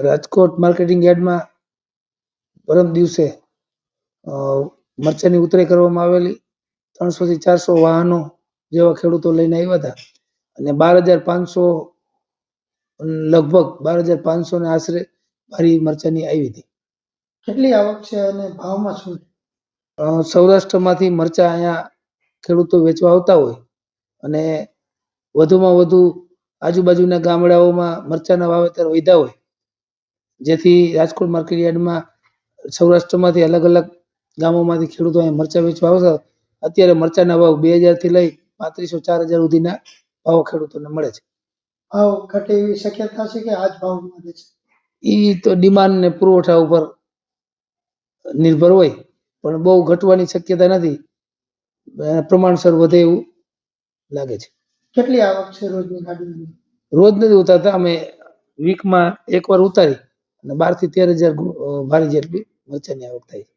Rajkot marketing યાર્ડમાં પરમ દિવસે મરચાની ઉતરાઈ કરવામાં આવેલી ત્રણસો થી ચારસો વાહનો જેવા ખેડૂતો લઈને આવ્યા હતા. અને બાર હજાર પાંચસો લગભગ બાર હજાર પાંચસો ને આશરે ભારી મરચાંની આવી હતી. કેટલી આવક છે અને ભાવમાં શું સૌરાષ્ટ્રમાંથી મરચાં અહીંયા ખેડૂતો વેચવા આવતા હોય અને વધુમાં વધુ આજુબાજુના ગામડાઓમાં મરચાંના વાવેતર વધ્યા હોય જેથી રાજકોટ માર્કેટ યાર્ડમાં સૌરાષ્ટ્રમાંથી અલગ અલગ ગામોમાંથી ખેડૂતો અહીંયા મરચાં વેચવા આવતા અત્યારે મરચાંના ભાવ બે હજારથી લઈ પાંત્રીસો ચાર હજાર સુધીના ભાવ ખેડૂતોને મળે છે. ભાવ ઘટે એવી શક્યતા છે કે આજ ભાવ વધે છે? એ તો ડિમાન્ડ ને પુરવઠા ઉપર નિર્ભર હોય પણ બહુ ઘટવાની શક્યતા નથી. પ્રમાણસર વધે એવું લાગે છે. કેટલી આવક છે રોજની ગાડીની રોજ નથી ઉતારતા અમે વીકમાં એકવાર ઉતારી. અને બારથી તેર હજાર ભારી જેટલી મરચાંની આવક થાય છે.